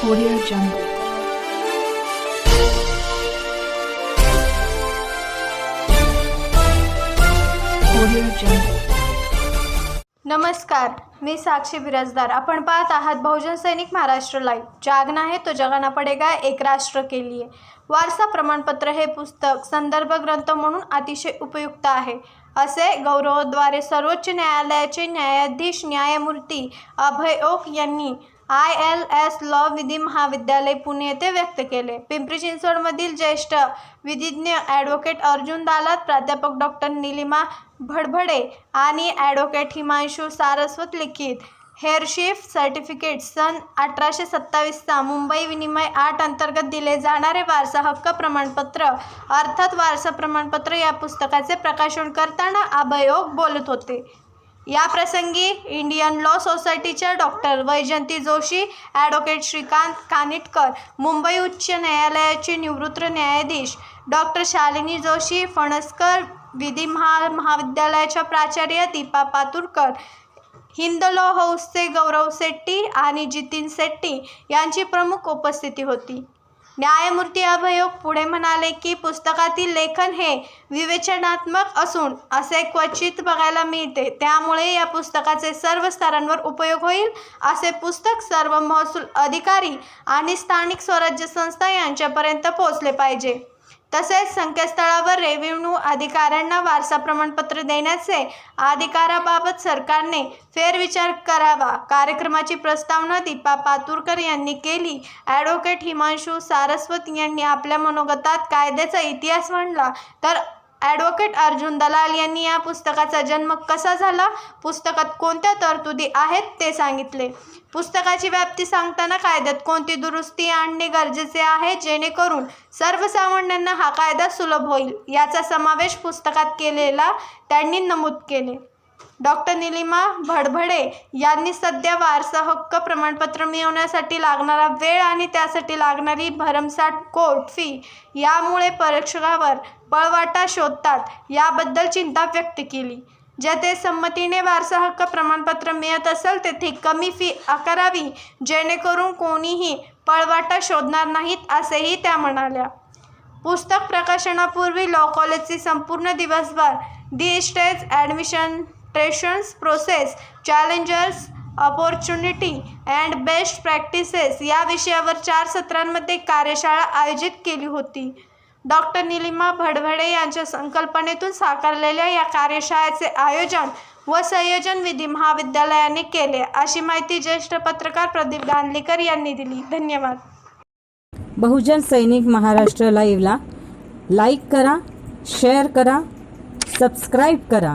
Audio Jungle. Audio Jungle. नमस्कार मी साक्षी बिराजदार आपण पाहत आहात बहुजन सैनिक महाराष्ट्र लाईव्ह जागना है तो जगाना पडेगा एक राष्ट्र के लिए वारसा प्रमाणपत्र हे पुस्तक संदर्भ ग्रंथ म्हणून अतिशय उपयुक्त आहे असे गौरवद्वारे सर्वोच्च न्यायालयाचे न्यायाधीश न्यायमूर्ती अभय ओक यांनी आय एल एस लॉ विधी महाविद्यालय पुणे येथे व्यक्त केले. पिंपरी चिंचवडमधील ज्येष्ठ विधिज्ञ ॲडव्होकेट अर्जुन दालात प्राध्यापक डॉक्टर निलिमा भडभडे आणि ॲडव्होकेट हिमांशू सारस्वत लिखित. हेअरशिफ सर्टिफिकेट सन अठराशे सत्तावीसचा मुंबई विनिमय आठ अंतर्गत दिले जाणारे वारसा हक्क प्रमाणपत्र. अर्थात वारसा प्रमाणपत्र या पुस्तकाचे प्रकाशन करताना अभयोग बोलत होते. या प्रसंगी इंडियन लॉ सोसायटीच्या डॉक्टर वैजंती जोशी ॲडव्होकेट श्रीकांत कानिटकर मुंबई उच्च न्यायालयाचे निवृत्त न्यायाधीश डॉक्टर शालिनी जोशी फणसकर विधी महा महाविद्यालयाच्या प्राचार्य दीपा पातुरकर हिंद लॉ हाऊसचे गौरव शेट्टी आणि जितीन शेट्टी यांची प्रमुख उपस्थिती होती. न्यायमूर्ती अभयोग पुढे म्हणाले की पुस्तकातील लेखन हे विवेचनात्मक असून असे क्वचित बघायला मिळते. त्यामुळे या पुस्तकाचे सर्व स्तरांवर उपयोग होईल असे पुस्तक सर्व महसूल अधिकारी आणि स्थानिक स्वराज्य संस्था यांच्यापर्यंत पोहोचले पाहिजे. तसेच संकेतस्थळावर रेव्हेन्यू अधिकाऱ्यांना वारसा प्रमाणपत्र देण्याचे अधिकाराबाबत सरकारने फेरविचार करावा. कार्यक्रमाची प्रस्तावना दीपा पातुरकर यांनी केली. ॲडव्होकेट हिमांशू सारस्वत यांनी आपल्या मनोगतात कायद्याचा इतिहास मांडला. तर ॲडव्होकेट अर्जुन दलाल यांनी या पुस्तकाचा जन्म कसा झाला? पुस्तकात कोणत्या तरतुदी आहेत ते सांगितले. पुस्तकाची व्याप्ती सांगताना कायद्यात कोणती दुरुस्ती आणणे गरजेचे आहे? जेणेकरून सर्वसामान्यांना हा कायदा सुलभ होईल. याचा समावेश पुस्तकात केलेला त्यांनी नमूद केले. डॉक्टर निलिमा भडभडे यांनी सध्या वारसा हक्क प्रमाणपत्र मिळवण्यासाठी लागणारा वेळ आणि त्यासाठी लागणारी भरमसाठ कोर्ट फी यामुळे परीक्षकावर पळवाटा शोधतात याबद्दल चिंता व्यक्त केली. जेथे संमतीने वारसा हक्क प्रमाणपत्र मिळत असेल तेथे कमी फी आकारावी जेणेकरून कोणीही पळवाटा शोधणार नाहीत असेही त्या म्हणाल्या. पुस्तक प्रकाशनापूर्वी लॉ कॉलेजची संपूर्ण दिवसभर the stage administrations process challengers opportunity and best practices या विषयावर चार सत्रांमध्ये कार्यशाळा आयोजित केली होती. डॉक्टर निलिमा भडभडे यांच्या संकल्पनेतून साकारलेल्या या कार्यशाळेचे आयोजन व संयोजन विधी महाविद्यालयाने केले. अशी माहिती ज्येष्ठ पत्रकार प्रदीप गांधलीकर यांनी दिली. धन्यवाद. बहुजन सैनिक महाराष्ट्र लाईव्हला लाईक करा शेअर करा सबस्क्राईब करा.